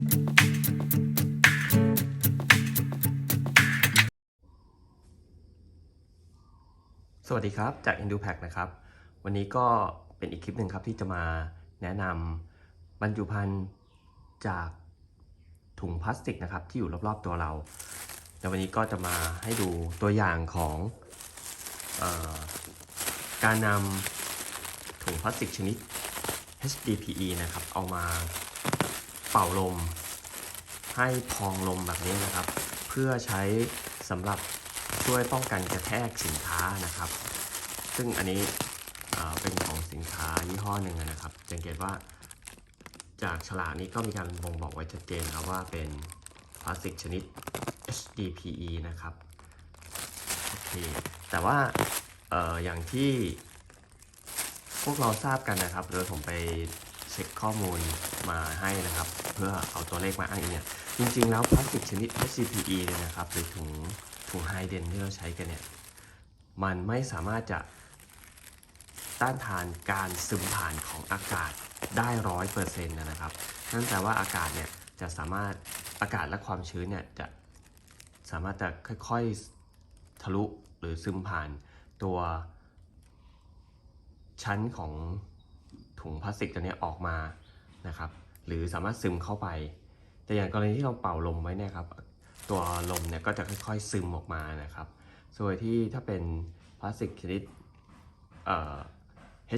สวัสดีครับ จาก i n d u p a c นะครับ วันนี้ก็เป็นอีกคลิปหนึ่งครับที่จะมาแนะนำบรรจุภัณฑ์จากถุงพลาสติกนะครับ ที่อยู่รอบๆตัวเราในวันนี้ก็จะมาให้ดูตัวอย่างของออการนำถุงพลาสติกชนิด HDPE นะครับ เอามา เป่าลม ให้พองลมแบบนี้นะครับ เพื่อใช้สำหรับช่วยป้องกันกระแทกสินค้านะครับ ซึ่งอันนี้เป็นของสินค้ายี่ห้อหนึ่งนะครับสังเกตว่าจากฉลากนี้ก็มีการบ่งบอกไว้ชัดเจนนะครับว่าเป็นพลาสติกชนิด HDPE นะครับโอเคแต่ว่าอออย่างที่พวกเราทราบกันนะครับโดยผมไป เช็คข้อมูลมาให้นะครับ เพื่อเอาตัวเลขมาอ้างอิงเนี่ยจริงๆแล้วพลาสติกชนิด HDPE เนี่ยนะครับหรือถุงถุงไฮเดนที่เราใช้กันเนี่ยมันไม่สามารถจะต้านทานการซึมผ่านของอากาศได้ร้อยเปอร์เซ็นต์นะครับนั่นแปลว่าอากาศเนี่ยจะสามารถอากาศและความชื้นเนี่ยจะสามารถจะค่อยๆทะลุหรือซึมผ่านตัวชั้นของ ถุงพลาสติกตัวนี้ออกมานะครับหรือสามารถซึมเข้าไป แต่อย่างกรณีที่เราเป่าลมไว้เนี่ยครับตัวลมเนี่ยก็จะค่อยๆซึมออกมานะครับ ส่วนที่ถ้าเป็นพลาสติกชนิด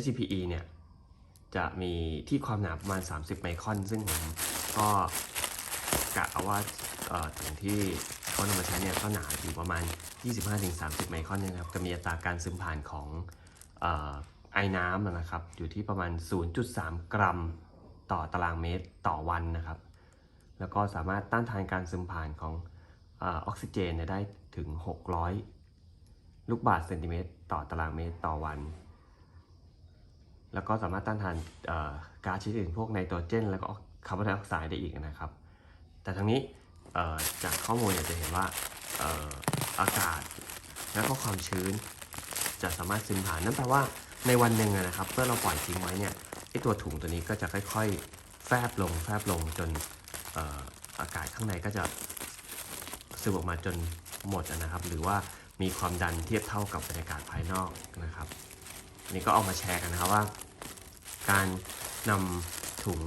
HDPE เนี่ยจะมีที่ความหนาประมาณ 30 ไมครอน ซึ่งผมก็กะเอาว่าถุงที่เขานำมาใช้เนี่ยก็หนาอยู่ประมาณ 25-30 ไมครอนนะครับจะมีอัตราการซึมผ่านของ ไอ้น้ำนะครับ อยู่ที่ประมาณ 0.3 กรัมต่อตารางเมตรต่อวันนะครับ แล้วก็สามารถต้านทานการซึมผ่านของออกซิเจนได้ถึง 600 ลูกบาศก์เซนติเมตรต่อตารางเมตรต่อวัน แล้วก็สามารถต้านทานก๊าซชนิดอื่นพวกไนโตรเจน แล้วก็คาร์บอนไดออกไซด์ได้อีกนะครับ แต่ทั้งนี้จากข้อมูลจะเห็นว่าเอ่ออากาศและก็ความชื้นจะสามารถซึมผ่านนั่นแปลว่า ในวันหนึ่งนะครับเมื่อเราปล่อยทิ้งไว้เนี่ยไอตัวถุงตัวนี้ก็จะค่อยๆ แฟบลงแฟบลงจนออากาศข้างในก็จะซึมออกมาจนหมดนะครับ หรือว่ามีความดันเทียบเท่ากับบรรยากาศภายนอกนะครับอันนี้ก็เอามาแชร์กันนะครับว่า การนำถุง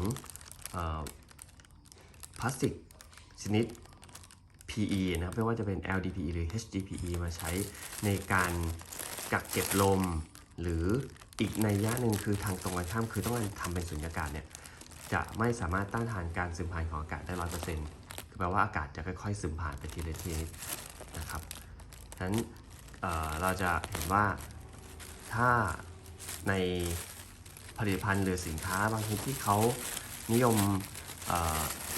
พลาสติกชนิด PE นะครับไม่ว่าจะเป็น LDPE หรือ HDPE มาใช้ในการกักเก็บลม หรืออีกในยะหนึ่งคือทางตรงกันข้ามคือต้องการทำเป็นสุญญากาศเนี่ยจะไม่สามารถต้านทานการซึมผ่านของอากาศได้ร้อยเปอร์เซ็นต์คือแปลว่าอากาศจะค่อยๆซึมผ่านไปทีละทีนิดนะครับฉะนั้นเเราจะเห็นว่าถ้าในผลิตภัณฑ์หรือสินค้าบางชนิดที่เขานิยม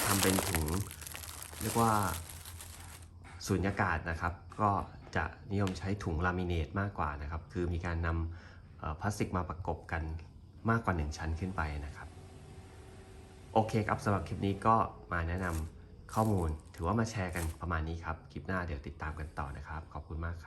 ทำเป็นถุงเรียกว่าสุญญากาศนะครับ ก็ จะนิยมใช้ถุงลามิเนตมากกว่านะครับ คือมีการนำพลาสติกมาประกบกันมากกว่า 1 ชั้นขึ้นไปนะครับ โอเคครับสำหรับคลิปนี้ก็มาแนะนำข้อมูล ถือว่ามาแชร์กันประมาณนี้ครับ คลิปหน้าเดี๋ยวติดตามกันต่อนะครับ ขอบคุณมากครับ